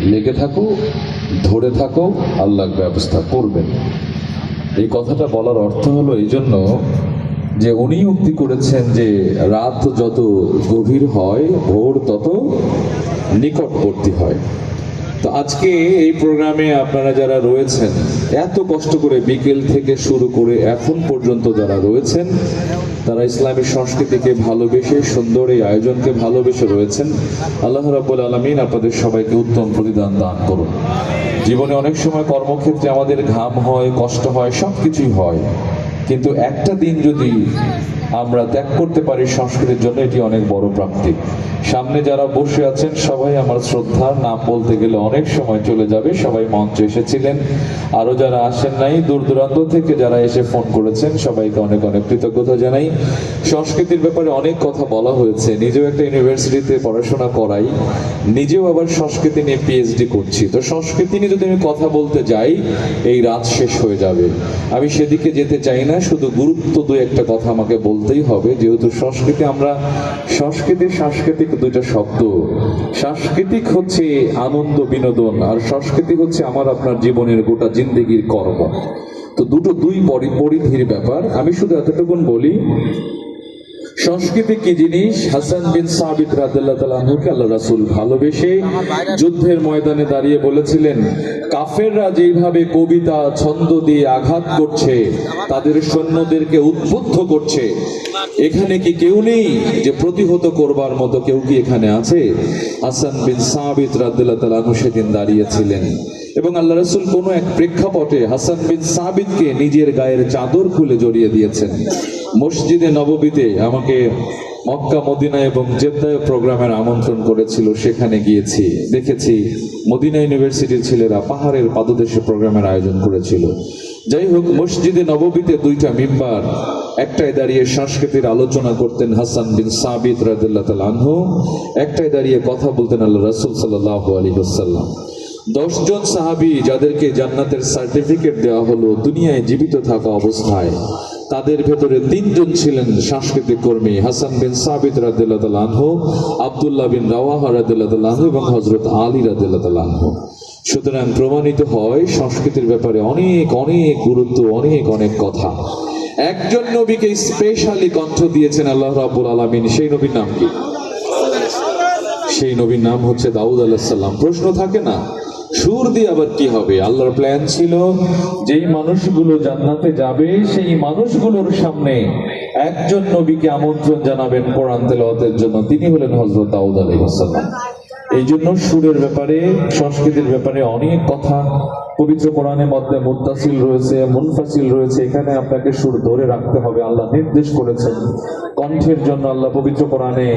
লেগে থাকো, ধরে থাকো আল্লাহ ব্যবস্থা করবেন। এই কথাটা বলার অর্থ হলো এই জন্য যে উনি উক্তি করেছেন যে রাত যত গভীর হয়, ভোর তত নিকটবর্তী হয়। তো আজকে এই প্রোগ্রামে আপনারা যারা রয়েছেন, এত কষ্ট করে বিকেল থেকে শুরু করে এখন পর্যন্ত যারা রয়েছেন, তারা ইসলামী সংস্কৃতিকে ভালোবেসে, সুন্দর এই আয়োজনকে ভালোবেসে রয়েছেন। আল্লাহ রাব্বুল আলমিন আপনাদের সবাইকে উত্তম প্রতিদান দান করুন। জীবনে অনেক সময় কর্মক্ষেত্রে আমাদের ঘাম হয়, কষ্ট হয় সব কিছুই হয়। কিন্তু একটা দিন যদি আমরা ত্যাগ করতে পারি সংস্কৃতির জন্য, এটি অনেক বড় প্রাপ্তি। সামনে যারা বসে আছেন, সবাই আমার শ্রদ্ধা নাম বলতে গেলে অনেক সময় চলে যাবে। সবাই মঞ্চে এসেছিলেন। আরও যারা আসেন নাই, দূর দূরান্ত থেকে যারা এসে ফোন করেছেন, সবাইকে অনেক অনেক কৃতজ্ঞতা জানাই। সংস্কৃতির ব্যাপারে অনেক কথা বলা হয়েছে। নিজেও একটা ইউনিভার্সিটিতে পড়াশোনা করাই। নিজেও আবার সংস্কৃতি নিয়ে পিএইচডি করছি। তো সংস্কৃতি নিয়ে যদি আমি কথা বলতে যাই, এই রাত শেষ হয়ে যাবে। আমি সেদিকে যেতে চাই না, শুধু গুরুত্ব দুই একটা কথা আমাকে বলতেই হবে। যেহেতু সংস্কৃতি, আমরা সংস্কৃতি সাংস্কৃতিক দুইটা শব্দ। সাংস্কৃতিক হচ্ছে আনন্দ, বিনোদন, আর সংস্কৃতি হচ্ছে আমার আপনার জীবনের গোটা জিন্দগির কর্ম। তো দুটো দুই পরি- পরিধির ব্যাপার। আমি শুধু এতটুকুন বলি সংস্কৃতি কি জিনিস? হাসান বিন সাবিত তাআলা আল্লাহ রাসূল ভালোবেসে যুদ্ধের ময়দানে দাঁড়িয়ে বলেছিলেন, কাফেররা যেভাবে কবিতা, ছন্দ দিয়ে আঘাত করছে, তাদের সৈন্যদেরকে উদ্বুদ্ধ করছে। এখানে কি কেউ নেই যে প্রতিহত করবার মতো কেউ কি এখানে আছে? হাসান বিন সাবিত রাদিয়াল্লাহু তাআলা আনহু সেদিন দাঁড়িয়েছিলেন। এবং আল্লাহ রসুল কোনো এক প্রেক্ষাপটে হাসান বিন সাবিতকে নিজের গায়ের চাদর খুলে জড়িয়ে দিয়েছেন। মসজিদে নববীতে আমাকে মক্কা, মদিনা এবং জেদ্দায় প্রোগ্রামের আমন্ত্রণ করেছিল, সেখানে গিয়েছি। দেখেছি মদিনা ইউনিভার্সিটির ছেলেরা পাহাড়ের পাদদেশে প্রোগ্রামের আয়োজন করেছিল। যাই হোক, মসজিদে নববীতে দুইটা মিম্বার একটাই দাঁড়িয়ে সংস্কৃতির আলোচনা করতেন হাসান বিন সাবিত রাদিল্লাহ আনহু একটাই দাঁড়িয়ে কথা বলতেন আল্লাহ রাসূল সাল্লাল্লাহু আলাইহি ওয়াসাল্লাম। দশজন সাহাবি যাদেরকে জান্নাতের সার্টিফিকেট দেওয়া হলো, দুনিয়ায় জীবিত থাকা অবস্থায়। তাদের ভেতরে তিনজন ছিলেন সাংস্কৃতিক কর্মী, হাসান বিন সাবিত আনহু, আব্দুল্লাহ বিন রাওয়াহা রাদিল্লাহ এবং হজরত আলী রাদিল্লাহ সুতরাং প্রমাণিত হয় সংস্কৃতির ব্যাপারে অনেক অনেক গুরুত্ব, অনেক অনেক কথা। একজন নবীকে স্পেশালি কণ্ঠ দিয়েছেন আল্লাহ রাবুল আলামিন, সেই নবীর নাম কি? সেই নবীর নাম হচ্ছে দাউদ আলাহিসাল্লাম প্রশ্ন থাকে না? সুর দিয়ে আবার কি হবে? আল্লাহর প্ল্যান ছিল যেই মানুষগুলো জান্নাতে যাবে, সেই মানুষগুলোর সামনে একজন নবীকে আমন্ত্রণ জানাবেন কোরআন তেলাওয়াতের জন্য। তিনি হলেন হযরত দাউদ আলাইহিসসালাম এই জন্য সুরের ব্যাপারে, সংস্কৃতির ব্যাপারে অনেক কথা পবিত্র কোরআনের মধ্যে মুত্তাসিল রয়েছে মুনফাসিল রয়েছে। এখানে আপনাকে সুর ধরে রাখতে হবে। আল্লাহ নির্দেশ করেছেন। কণ্ঠের জন্য আল্লাহ পবিত্র কোরআনে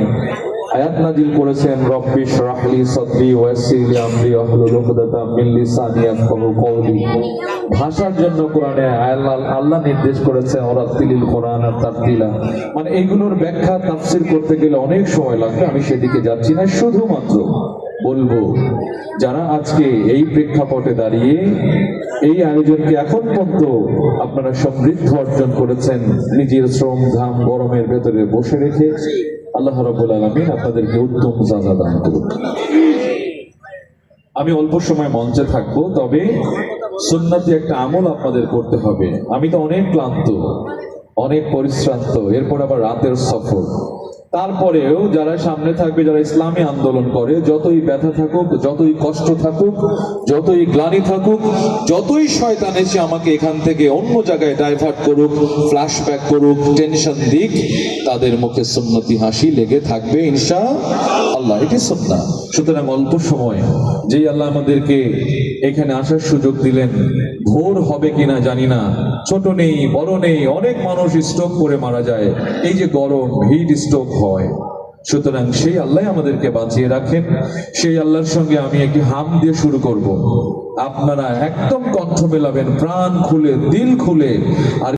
আয়াত নাজিল করেছেন, রব্বি শরাহলি সদরি ওয়াসিরলি আমরি ওয়াহলুল উকদাতাম মিন লিসানি ইয়াফকাহু কওলি। ভাষার জন্য কোরআনে আল্লাহ আল্লাহ নির্দেশ করেছেন ওরাতিলিল কোরআন আর তারতিলা মানে এগুলোর ব্যাখ্যা তাফসীর করতে গেলে অনেক সময় লাগবে, আমি সেদিকে যাচ্ছি না। শুধুমাত্র বলব, যারা আজকে এই প্রেক্ষাপটে দাঁড়িয়ে এই আয়োজনকে এখন পর্যন্ত আপনারা সমৃদ্ধ অর্জন করেছেন, নিজের শ্রম ধাম গরমের ভেতরে বসে রেখে আল্লাহ রবুল আলমিন আপনাদেরকে উত্তম জাজা দান করুন। আমি অল্প সময় মঞ্চে থাকব, তবে সুন্নাতি একটা আমল আপনাদের করতে হবে। আমি তো অনেক ক্লান্ত, অনেক পরিশ্রান্ত, এরপর আবার রাতের সফর। তারপরেও যারা সামনে থাকবে, যারা ইসলামী আন্দোলন করে, যতই ব্যথা থাকুক, যতই কষ্ট থাকুক, যতই গ্লানি থাকুক, যতই শয়তান এসে আমাকে এখান থেকে অন্য জায়গায় ডাইভার্ট করুক ফ্ল্যাশব্যাক করুক টেনশন দিক, তাদের মুখে সুন্নতি হাসি লেগে থাকবে ইনশা আল্লাহ এটি সুন্নাহ। সুতরাং অল্প সময় যেই আল্লাহ আমাদেরকে এখানে আসার সুযোগ দিলেন ভোর হবে কিনা জানি না। ছোট নেই, বড় নেই, অনেক মানুষ স্ট্রোক করে মারা যায়। এই যে গরম হিট স্ট্রোক হয়। সুতরাং সেই আল্লাহ আমাদেরকে বাঁচিয়ে রাখেন। সেই আল্লাহর সঙ্গে আমি একটি হাম দিয়ে শুরু করব। আপনারা একদম কণ্ঠ মেলাবেন, প্রাণ খুলে, দিল খুলে। আর